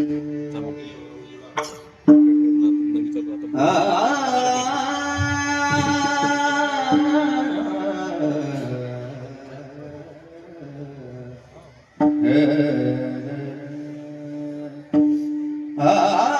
Ah, ah, ah.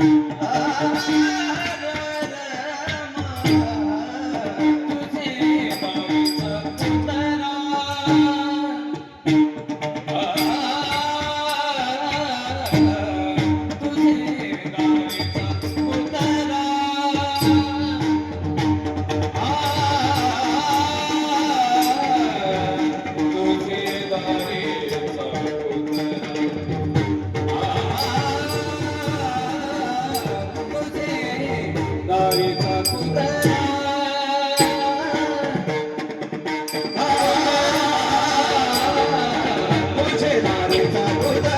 Ah, Buddha.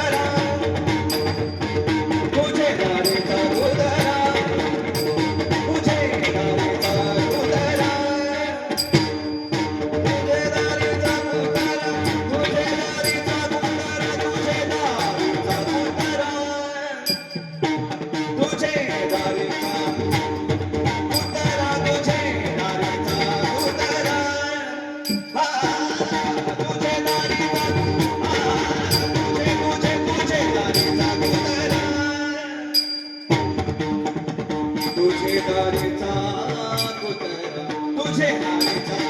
तुझे दारीचा तुझे दारीचा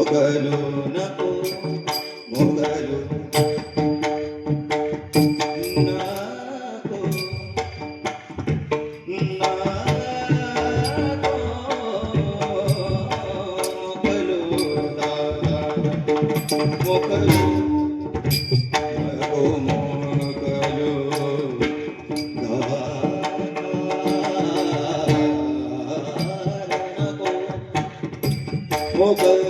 మొగలు నాకు మొగలు Oh,